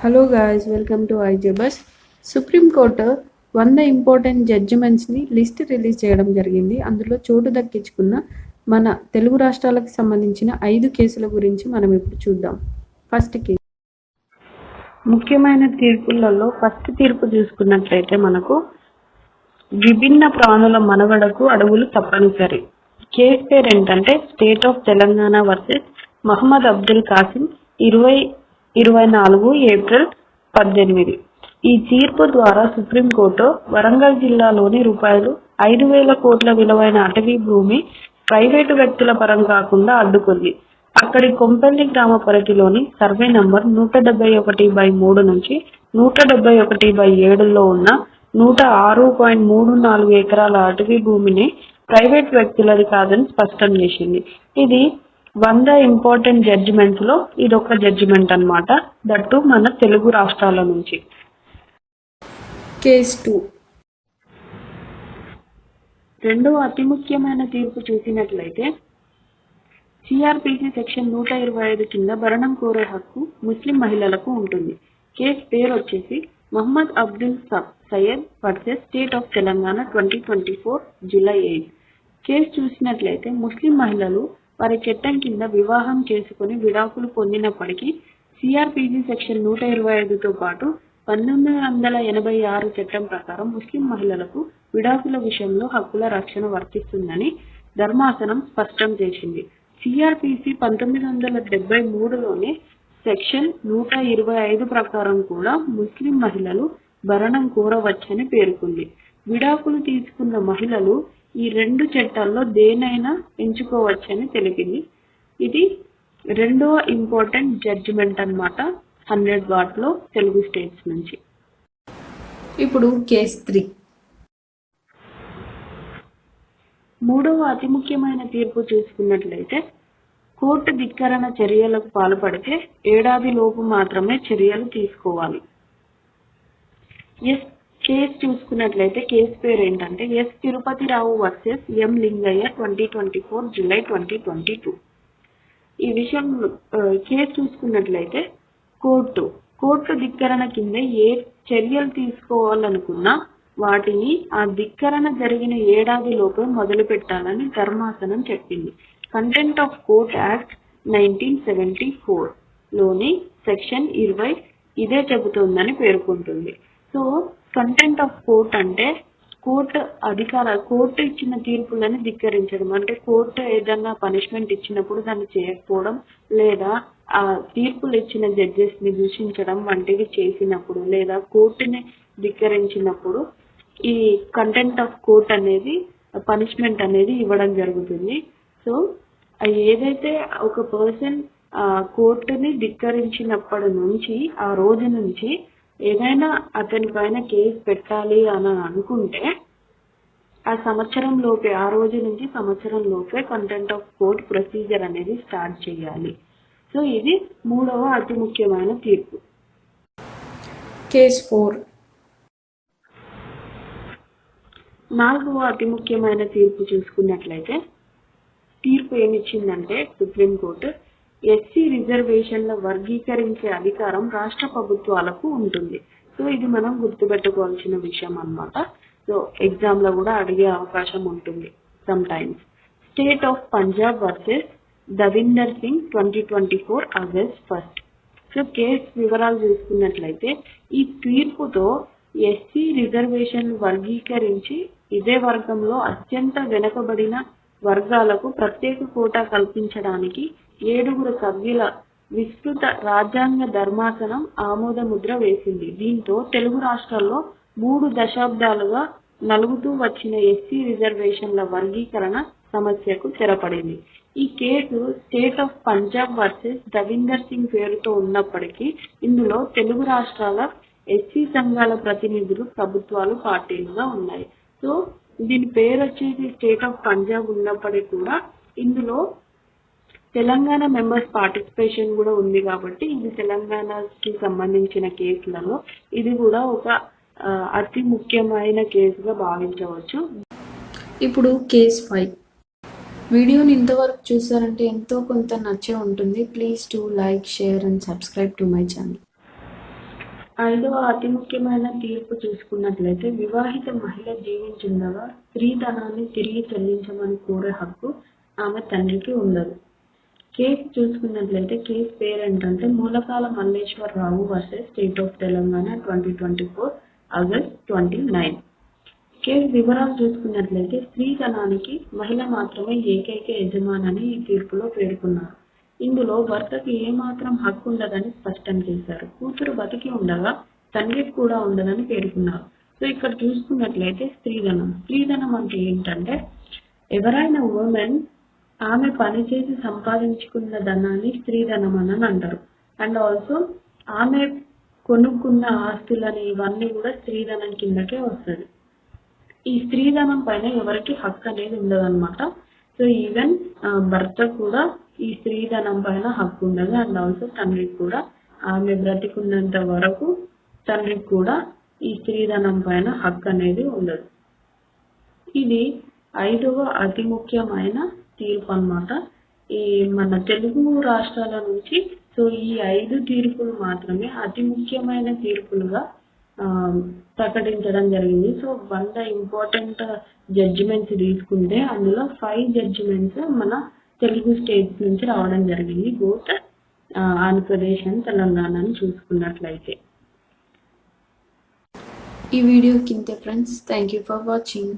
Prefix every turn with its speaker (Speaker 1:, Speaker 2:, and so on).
Speaker 1: Hello guys welcome to ఐజేబస్ supreme court వంద important జడ్జిమెంట్స్ని లిస్ట్ రిలీజ్ చేయడం జరిగింది. అందులో చోటు దక్కించుకున్న మన తెలుగు రాష్ట్రాలకు సంబంధించిన ఐదు కేసుల గురించి మనం ఇప్పుడు చూద్దాం. ఫస్ట్ కేసు ముఖ్యమైన తీర్పులలో ఫస్ట్ తీర్పు చూసుకున్నట్లయితే మనకు విభిన్న ప్రాణుల మనవడకు అడవులు తప్పనిసరి. కేసు పేరు ఏంటంటే state of Telangana versus Mohammed Abdul Qasim ఇరవై ఇరవై నాలుగు ఏప్రిల్ పద్దెనిమిది. ఈ తీర్పు ద్వారా సుప్రీంకోర్టు వరంగల్ జిల్లాలోని రూపాయలు ఐదు వేల కోట్ల విలువైన అటవీ భూమి ప్రైవేటు వ్యక్తుల పరం కాకుండా అడ్డుకుంది. అక్కడి కొంపల్లి గ్రామ పరిధిలోని సర్వే నంబర్ నూట డెబ్బై ఒకటి బై మూడు నుంచి నూట డెబ్బై ఒకటి బై ఏడులో ఉన్న నూట ఆరు పాయింట్ మూడు నాలుగు ఎకరాల అటవీ భూమిని ప్రైవేట్ వ్యక్తులది కాదని స్పష్టం చేసింది. ఇది వంద ఇంపార్టెంట్ జడ్జిమెంట్స్లో ఇదొక జడ్జిమెంట్ అన్నమాట. దట్టు మన తెలుగు రాష్ట్రాల నుంచి. కేస్ టూ రెండవ అతి ముఖ్యమైన తీర్పు చూసినట్లయితే సిఆర్పిసి సెక్షన్ నూట ఇరవై ఐదు కింద భరణం కోరే హక్కు ముస్లిం మహిళలకు ఉంటుంది. కేసు పేరు వచ్చేసి Mohammed Abdul Sab Syed versus state of Telangana twenty twenty four July eight case చూసినట్లయితే ముస్లిం మహిళలు వారి చట్టం కింద వివాహం చేసుకుని విడాకులు పొందినప్పటికీ సిఆర్పిజి సెక్షన్ నూట ఇరవై ఐదుతో పాటు పంతొమ్మిది వందల ఎనభై ఆరు చట్టం ప్రకారం ముస్లిం మహిళలకు విడాకుల విషయంలో హక్కుల రక్షణ వర్తిస్తుందని ధర్మాసనం స్పష్టం చేసింది. సిఆర్పిసి పంతొమ్మిది వందల డెబ్బై మూడులోనే సెక్షన్ నూట ఇరవై ఐదు ప్రకారం కూడా ముస్లిం మహిళలు భరణం కోరవచ్చని పేర్కొంది. విడాకులు తీసుకున్న మహిళలు ఈ రెండు చట్టాల్లో దేనైనా ఎంచుకోవచ్చని తెలిపింది. ఇది రెండవ ఇంపార్టెంట్ జడ్జిమెంట్ అన్నమాట హండ్రెడ్ వాట్లో తెలుగు స్టేట్స్ నుంచి. ఇప్పుడు కేస్ త్రీ. మూడవ అతి ముఖ్యమైన తీర్పు చూసుకున్నట్లయితే కోర్టు ధిక్కరణ చర్యలకు పాల్పడితే ఏడాది లోపు మాత్రమే చర్యలు తీసుకోవాలి. ఎస్ కేసు చూసుకున్నట్లయితే కేసు పేరు ఏంటంటే S. Tirupati Rao versus M. Lingaiah twenty twenty four July twenty twenty two. ఈ విషయం కేసు చూసుకున్నట్లయితే కోర్టు కోర్టు ధిక్కరణ కింద ఏ చర్యలు తీసుకోవాలనుకున్నా వాటిని ఆ ధిక్కరణ జరిగిన ఏడాది లోపే మొదలు పెట్టాలని ధర్మాసనం చెప్పింది. Content of court act nineteen seventy ఫోర్లోని section ఇరవై ఇదే చెబుతోందని పేర్కొంటుంది. సో కంటెంట్ ఆఫ్ కోర్ట్ అంటే కోర్టు అధికార కోర్టు ఇచ్చిన తీర్పులను ధిక్కరించడం. అంటే కోర్టు ఏదైనా పనిష్మెంట్ ఇచ్చినప్పుడు దాన్ని చేయకపోవడం లేదా ఆ తీర్పులు ఇచ్చిన జడ్జెస్ని దూషించడం వంటివి చేసినప్పుడు లేదా కోర్టుని ధిక్కరించినప్పుడు ఈ కంటెంట్ ఆఫ్ కోర్ట్ అనేది పనిష్మెంట్ అనేది ఇవ్వడం జరుగుతుంది. సో ఏదైతే ఒక పర్సన్ ఆ కోర్టుని ధిక్కరించినప్పటి నుంచి ఆ రోజు నుంచి ఏదైనా అతని పైన కేసు పెట్టాలి అని అనుకుంటే ఆ సంవత్సరం లోపే ఆ రోజు నుంచి సంవత్సరం లోపే కంటెంట్ ఆఫ్ కోర్ట్ ప్రొసీజర్ అనేది స్టార్ట్ చేయాలి. సో ఇది మూడవ అతి ముఖ్యమైన తీర్పు. Case four. నాలుగవ అతి ముఖ్యమైన తీర్పు చూసుకున్నట్లయితే తీర్పు ఏమిచ్చిందంటే సుప్రీంకోర్టు ఎస్సీ రిజర్వేషన్ల వర్గీకరించే అధికారం రాష్ట్ర ప్రభుత్వాలకు ఉంటుంది. సో ఇది మనం గుర్తుపెట్టుకోవాల్సిన విషయం అన్నమాట. సో ఎగ్జామ్లో కూడా అడిగే అవకాశం ఉంటుంది some times state of Punjab versus Davinder Singh twenty twenty four August first so case వివరాలు చూసుకున్నట్లయితే ఈ తీర్పుతో ఎస్సీ రిజర్వేషన్ వర్గీకరించి ఇదే వర్గంలో అత్యంత వెనుకబడిన వర్గాలకు ప్రత్యేక కోటా కల్పించడానికి ఏడుగురు సభ్యుల విస్తృత రాజ్యాంగ ధర్మాసనం ఆమోదముద్ర వేసింది. దీంతో తెలుగు రాష్ట్రాల్లో మూడు దశాబ్దాలుగా నలుగుతూ వచ్చిన ఎస్సీ రిజర్వేషన్ల వర్గీకరణ సమస్యకు తెరపడింది. ఈ case state of Punjab versus Davinder Singh పేరుతో ఉన్నప్పటికీ ఇందులో తెలుగు రాష్ట్రాల ఎస్సీ సంఘాల ప్రతినిధులు ప్రభుత్వాలు పార్టీలుగా ఉన్నాయి. సో దీని పేరు వచ్చేసి స్టేట్ ఆఫ్ పంజాబ్ ఉన్నప్పటికీ కూడా ఇందులో తెలంగాణ మెంబర్స్ పార్టిసిపేషన్ కూడా ఉంది కాబట్టి ఇది తెలంగాణకి సంబంధించిన కేసులలో ఇది కూడా ఒక అతి ముఖ్యమైన కేసుగా భావించవచ్చు. ఇప్పుడు కేస్ ఫైవ్. వీడియోని ఇంతవరకు చూసారంటే ఎంతో కొంత నచ్చే ఉంటుంది. Please to like share and subscribe to my channel. ఐదవ అతి ముఖ్యమైన తీర్పు చూసుకున్నట్లయితే వివాహిత మహిళ జీవించుండగా స్త్రీధనాన్ని తిరిగి చెల్లించమని కోరే హక్కు ఆమె తండ్రికి ఉండదు. కేసు చూసుకున్నట్లయితే case పేరేంటంటే Mulakala Malleswara Rao versus state of Telangana twenty twenty four August twenty nine. Case వివరాలు చూసుకున్నట్లయితే స్త్రీధనానికి మహిళ మాత్రమే ఏకైక యజమానని ఈ తీర్పులో పేర్కొన్నారు. ఇందులో భర్తకి ఏమాత్రం హక్కు ఉండదని స్పష్టం చేశారు. కూతురు బతికి ఉండగా తండ్రికి కూడా ఉండదని పేర్కొన్నారు. సో ఇక్కడ చూసుకున్నట్లయితే స్త్రీధనం. స్త్రీధనం అంటే ఏంటంటే ఎవరైనా ఉమెన్ ఆమె పనిచేసి సంపాదించుకున్న ధనాన్ని స్త్రీధనం అని అంటారు. అండ్ ఆల్సో ఆమె కొనుక్కున్న ఆస్తులని ఇవన్నీ కూడా స్త్రీధనం కిందకే వస్తుంది ఈ స్త్రీధనం పైన ఎవరికి హక్కు అనేది ఉండదన్నమాట. సో ఈవెన్ భర్త కూడా ఈ స్త్రీధనం పైన హక్కు ఉండదు అండ్ ఆల్సో తండ్రికి కూడా ఆమె బ్రతికున్నంత వరకు తండ్రికి కూడా ఈ స్త్రీధనం పైన హక్కు అనేది ఉండదు. ఇది ఐదవ అతి ముఖ్యమైన తీర్పు అన్నమాట. ఈ మన తెలుగు రాష్ట్రాల నుంచి సో ఈ ఐదు తీర్పులు మాత్రమే అతి ముఖ్యమైన తీర్పులుగా ఆ, ప్రకటించడం జరిగింది. సో వంద ఇంపార్టెంట్ జడ్జిమెంట్స్ తీసుకుంటే అందులో ఫైవ్ జడ్జిమెంట్స్ మన తెలుగు స్టేట్స్ నుంచి రావడం జరిగింది. బోత్ ఆంధ్రప్రదేశ్ అండ్ తెలంగాణని చూసుకున్నట్లయితే.
Speaker 2: ఈ వీడియో కింద friends. Thank you for watching